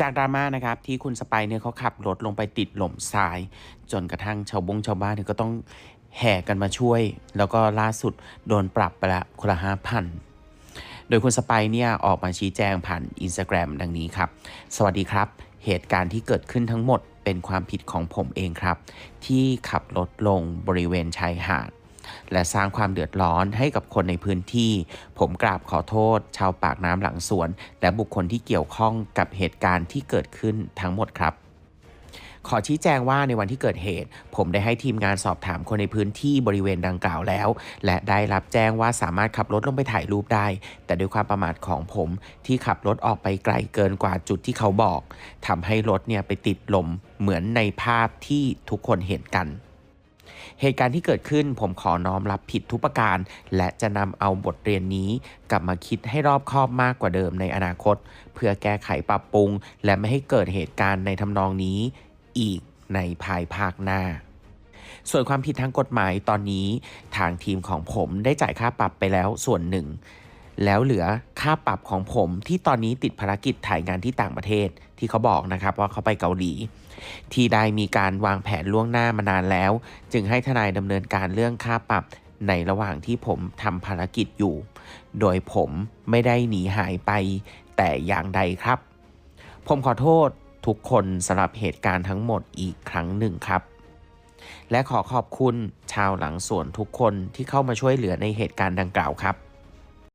จากดราม่านะครับที่คุณสไปเนี่ยเขาขับรถลงไปติดหล่มทราย จนกระทั่งชาวบงชาวบ้านเนี่ยก็ต้องแห่กันมาช่วย แล้วก็ล่าสุดโดนปรับไปละคนละห้าพันโดยคุณสไปเนี่ยออกมาชี้แจงผ่านอินสตาแกรมดังนี้ครับ สวัสดีครับ เหตุการณ์ที่เกิดขึ้นทั้งหมดเป็นความผิดของผมเองครับ ที่ขับรถลงบริเวณชายหาด และสร้างความเดือดร้อนให้กับคนในพื้นที่ ผมกราบขอโทษ ชาวปากน้ำหลังสวน และบุคคลที่เกี่ยวข้องกับเหตุการณ์ที่เกิดขึ้นทั้งหมดครับขอชี้แจงว่าในวันที่เกิดเหตุ ผมได้ให้ทีมงานสอบถามคนในพื้นที่บริเวณดังกล่าวแล้ว และได้รับแจ้งว่าสามารถขับรถลงไปถ่ายรูปได้ แต่ด้วยความประมาทของผมที่ขับรถออกไปไกลเกินกว่าจุดที่เขาบอกทำให้รถเนี่ยไปติดลมเหมือนในภาพที่ทุกคนเห็นกัน เหตุการณ์ที่เกิดขึ้นผมขอน้อมรับผิดทุกประการ และจะนำเอาบทเรียนนี้กลับมาคิดให้รอบคอบมากกว่าเดิมในอนาคต เพื่อแก้ไขปรับปรุง และไม่ให้เกิดเหตุการณ์ในทำนองนี้อีกในภายภาคหน้า ส่วนความผิดทางกฎหมายตอนนี้ ทางทีมของผมได้จ่ายค่าปรับไปแล้วส่วนหนึ่ง แล้วเหลือค่าปรับของผมที่ตอนนี้ติดภารกิจถ่ายงานที่ต่างประเทศที่เขาบอกนะครับว่าเขาไปเกาหลี ที่ได้มีการวางแผนล่วงหน้ามานานแล้ว จึงให้ทนายดำเนินการเรื่องค่าปรับในระหว่างที่ผมทำภารกิจอยู่ โดยผมไม่ได้หนีหายไป แต่อย่างใดครับ ผมขอโทษทุกคนสำหรับเหตุการณ์ทั้งหมดอีกครั้งหนึ่งครับ และขอขอบคุณชาวหลังสวนทุกคนที่เข้ามาช่วยเหลือในเหตุการณ์ดังกล่าวครับ